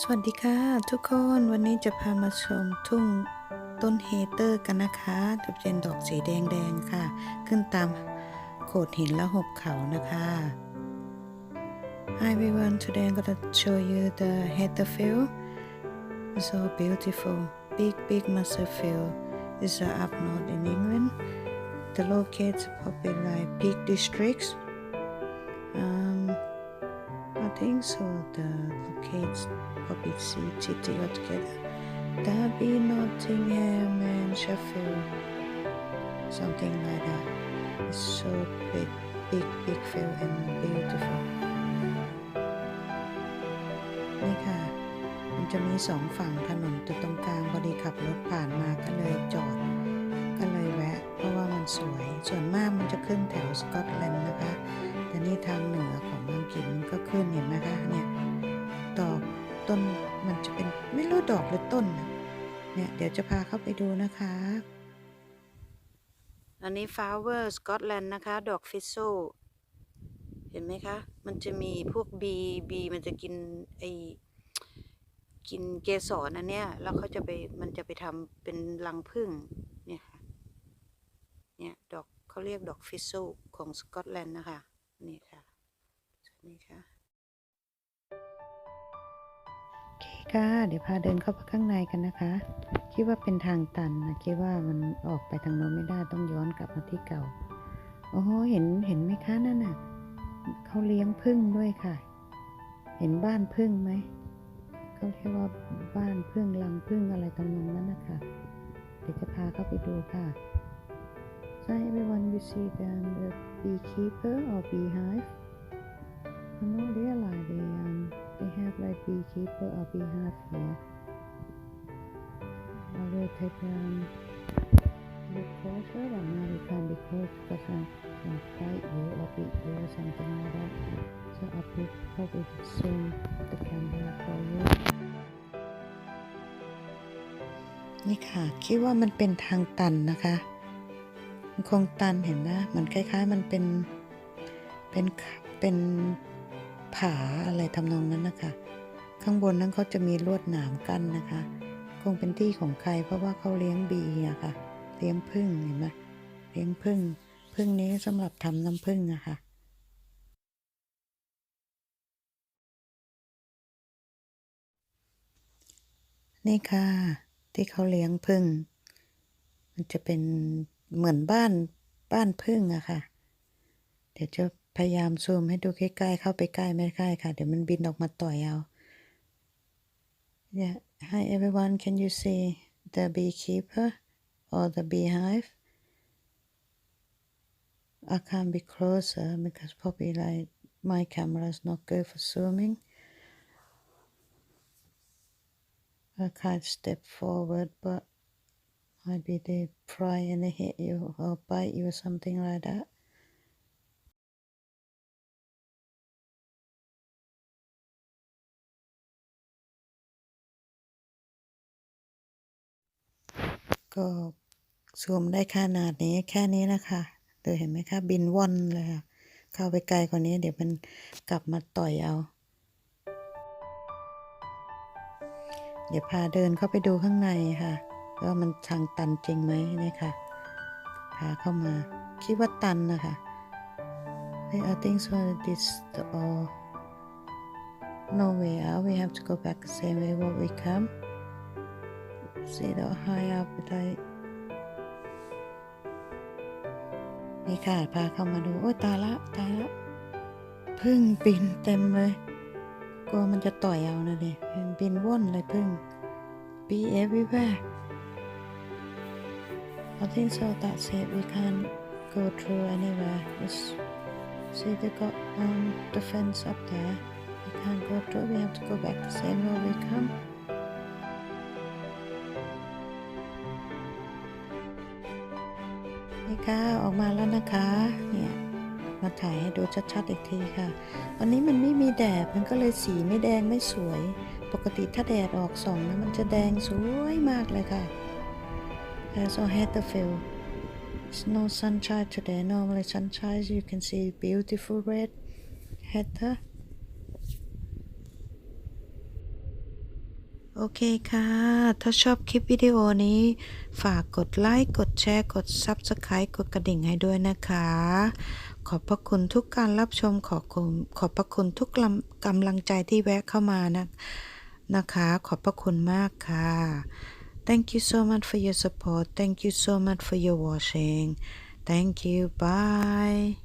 สวัสดีค่ะทุกคนวันนี้จะพามาชมทุ่งต้นเฮเตอร์กันนะคะจะเป็นดอกสีแดงๆค่ะ ขึ้นตามโขดหินและหุบเขานะคะ Hi everyone today I'm gonna show you the heather field it's so beautiful big big massive field is up north in England the locates probably like peak districts I think so. The locates probably see city altogether. Derby, Nottingham, and Sheffield. Something like that. It's so big, big, big field and beautiful. นี่ค่ะ มันจะมีสองฝั่งถนนจุดตรงกลางพอดีขับรถผ่านมาก็เลยจอด ก็เลยแวะ เพราะว่ามันสวย ส่วนมากมันจะขึ้นแถวสกอตแลนด์นะคะ แต่นี่ทางเหนือของอังกฤษมันก็ขึ้นเห็นไหมคะเนี่ยดอกต้นมันจะเป็นไม่รู้ดอกหรือต้นนะเนี่ยเดี๋ยวจะพาเข้าไปดูนะคะอันนี้ flower Scotland นะคะ ดอกฟิโซเห็นไหมคะ มันจะมีพวกบีบีมันจะกินไอกินเกสรอันเนี้ย แล้วเขาจะไปมันจะไปทำเป็นรังผึ้งเนี่ยค่ะ เนี่ย ดอกเขาเรียกดอกฟิโซของสกอตแลนด์นะคะ นี่ค่ะสวัสดีค่ะโอเคค่ะ เดี๋ยวพาเดินเข้าไปข้างในกันนะคะ คิดว่าเป็นทางตันนะคิดว่ามันออกไปทางโน้นไม่ได้ต้องย้อนกลับมาที่เก่าโอ้โหเห็นเห็นไหมคะนั่นน่ะเขาเลี้ยงพึ่งด้วยค่ะ เห็นบ้านพึ่งไหมเขาเรียกว่าบ้านพึ่งรังพึ่งอะไรตำนองนั้นนะคะเดี๋ยวจะพาเข้าไปดูค่ะ So everyone you see them the beekeeper or beehive. I know realize they um they have like beekeeper or beehive here. I will take um look closer but now we can't be close because I can bite you or beat you or something like that. So I'll be probably zoom the camera for you. นี่ค่ะ คิดว่ามันเป็นทางตันนะคะ มันคงตันเห็นไหมมันคล้ายๆ มันเป็นเป็นเป็นผาอะไรทำนองนั้นนะคะ ข้างบนนั้นเขาจะมีลวดหนามกั้นนะคะ คงเป็นที่ของใครเพราะว่าเขาเลี้ยงบีอะค่ะ เลี้ยงพึ่งเห็นไหมเลี้ยงพึ่งพึ่งนี้สำหรับทำน้ำพึ่งอะค่ะนี่ค่ะ ที่เขาเลี้ยงพึ่ง มันจะเป็น เหมือนบ้านบ้านพึ่งอะค่ะ เดี๋ยวจะพยายามซูมให้ดูใกล้ๆเข้าไปใกล้ไม่ใกล้ค่ะ เดี๋ยวมันบินออกมาต่อยเอา Yeah Hi everyone can you see the beekeeper or the beehive I can't be closer because probably like my camera is not good for zooming I can't step forward but maybe they pry and they hit you or bite you or something like that ก็ซูมได้ขนาดนี้แค่นี้นะคะเดี๋ยวเห็นไหมคะ บินว่อนเลยค่ะ เข้าไปไกลกว่านี้ เดี๋ยวมันกลับมาต่อยเอา เดี๋ยวพาเดินเข้าไปดูข้างในค่ะ ว่ามันทางตันจริงไหมเนี่ยค่ะ พาเข้ามา คิดว่าตันนะคะ I think so this the all no way out we have to go back the same way what we come see the high up like นี่ค่ะ พาเข้ามาดู โอ้ตายละ ตายละพึ่งบินเต็มเลย กลัวมันจะต่อยเอานะดิบินว่อนเลยพึ่ง be everywhere I think so that's it we can't go through anywhere just see they got um the fence up there we can't go through we have to go back the same way we come นี่ค่ะออกมาแล้วนะคะ เนี่ย มาถ่ายให้ดูชัดๆอีกทีค่ะ วันนี้มันไม่มีแดด มันก็เลยสีไม่แดงไม่สวย ปกติถ้าแดดออกส่องนะมันจะแดงสวยมากเลยค่ะ There's a Heatherfield It's no sunshine today normally sunshine you can see beautiful red heather โอเคค่ะ ถ้าชอบคลิปวิดีโอนี้ ฝากกดไลค์ กดแชร์ กด Subscribe กดกระดิ่งให้ด้วยนะคะ ขอบพระคุณทุกการรับชม ขอบคุณขอบพระคุณทุกกำลังใจที่แวะเข้ามานะนะคะ ขอบพระคุณมากค่ะ Thank you so much for your support. Thank you so much for your watching. Thank you. Bye.